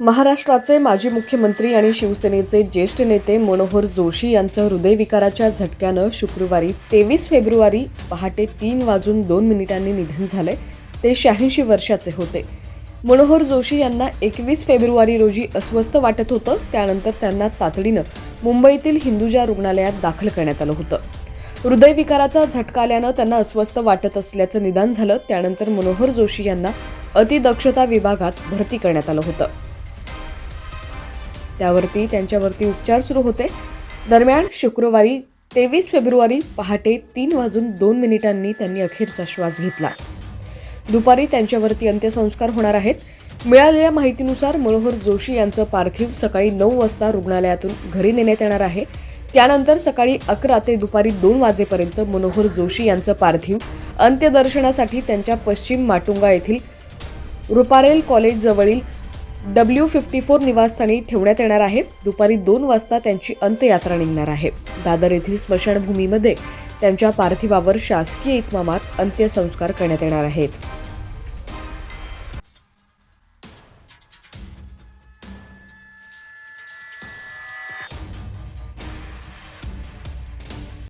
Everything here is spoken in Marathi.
महाराष्ट्राचे माजी मुख्यमंत्री आणि शिवसेनेचे ज्येष्ठ नेते मनोहर जोशी यांचं हृदयविकाराच्या झटक्यानं शुक्रवारी तेवीस फेब्रुवारी पहाटे तीन वाजून दोन मिनिटांनी निधन झाले ते शहाऐंशी वर्षाचे होते. मनोहर जोशी यांना एकवीस फेब्रुवारी रोजी अस्वस्थ वाटत होतं. त्यानंतर त्यांना तातडीनं मुंबईतील हिंदुजा रुग्णालयात दाखल करण्यात आलं होतं. हृदयविकाराचा झटका आल्यानं त्यांना अस्वस्थ वाटत असल्याचं निदान झालं. त्यानंतर मनोहर जोशी यांना अतिदक्षता विभागात भरती करण्यात आलं होतं. त्यावरती त्यांच्यावरती उपचार सुरू होते. दरम्यान शुक्रवारी तेवीस फेब्रुवारी पहाटे तीन वाजून दोन मिनिटांनी त्यांनी अखेरचा श्वास घेतला. दुपारी त्यांच्यावरती अंत्यसंस्कार होणार आहेत. मिळालेल्या माहितीनुसार मनोहर जोशी यांचं पार्थिव सकाळी नऊ वाजता रुग्णालयातून घरी नेण्यात येणार आहे. त्यानंतर सकाळी अकरा ते दुपारी दोन वाजेपर्यंत मनोहर जोशी यांचं पार्थिव अंत्यदर्शनासाठी त्यांच्या पश्चिम माटुंगा येथील रुपारेल कॉलेजजवळील डब्ल्यू फिफ्टी फोर निवासस्थानी ठेवण्यात येणार आहे. दुपारी दोन वाजता त्यांची अंत्ययात्रा निघणार आहे. दादर येथील स्मशानभूमीमध्ये त्यांच्या पार्थिवावर शासकीय इतमामात अंत्यसंस्कार करण्यात येणार आहेत.